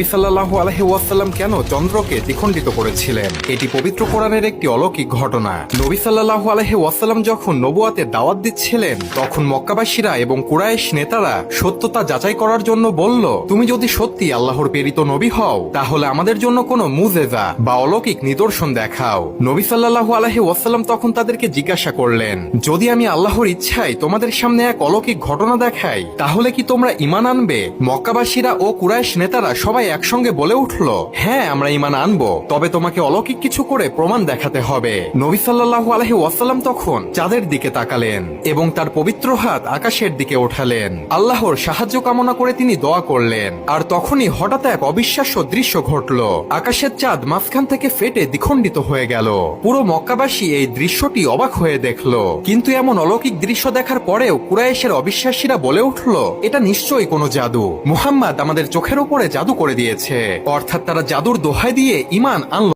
নবী সাল্লাহ আলহি ওয়াসাল্লাম কেন চন্দ্রকে দ্বিখণ্ডিত করেছিলেন? এটি পবিত্র কোরআনের একটি অলৌকিক ঘটনা। নবী সাল্লাহ আলহি ওয়াসাল্লাম যখন নবুয়াতে দাওয়াত দিচ্ছিলেন, তখন মক্কাবাসীরা এবং কুরায়েশ নেতারা সত্যতা যাচাই করার জন্য বলল, তুমি যদি সত্যি আল্লাহর প্রেরিত নবী হও, তাহলে আমাদের জন্য কোনো মুজেজা বা অলৌকিক নিদর্শন দেখাও। নবী সাল্লাহু আলহি ওয়াসাল্লাম তখন তাদেরকে জিজ্ঞাসা করলেন, যদি আমি আল্লাহর ইচ্ছায় তোমাদের সামনে এক অলৌকিক ঘটনা দেখাই, তাহলে কি তোমরা ইমান আনবে? মক্কাবাসীরা ও কুরাইশ নেতারা সবাই একসঙ্গে বলে উঠল হ্যাঁ আমরা ইমান আনব। তবে তোমাকে অলৌকিক কিছু করে প্রমাণ দেখাতে হবে। নবী সাল্লাহু আলহি ওয়াসাল্লাম তখন চাঁদের দিকে তাকালেন এবং তার পবিত্র হাত আকাশের দিকে ওঠালেন। আল্লাহর সাহায্য কামনা করে তিনি দোয়া করলেন। আর তখনই হঠাৎ এক অবিশ্বাস্য দৃশ্য ঘটল। আকাশের চাঁদ মাঝখান থেকে ফেটে দ্বিখণ্ডিত হয়ে গেল। পুরো মক্কাবাসী এই দৃশ্যটি অবাক হয়ে দেখল। কিন্তু এমন অলৌকিক দৃশ্য দেখার পরেও কুরাইশের অবিশ্বাসীরা বলে উঠল, এটা নিশ্চয়ই কোনো জাদু। মুহাম্মদ আমাদের চোখের উপরে জাদু করে দিয়েছে। অর্থাৎ তারা জাদুর দোহাই দিয়ে ইমান আনল।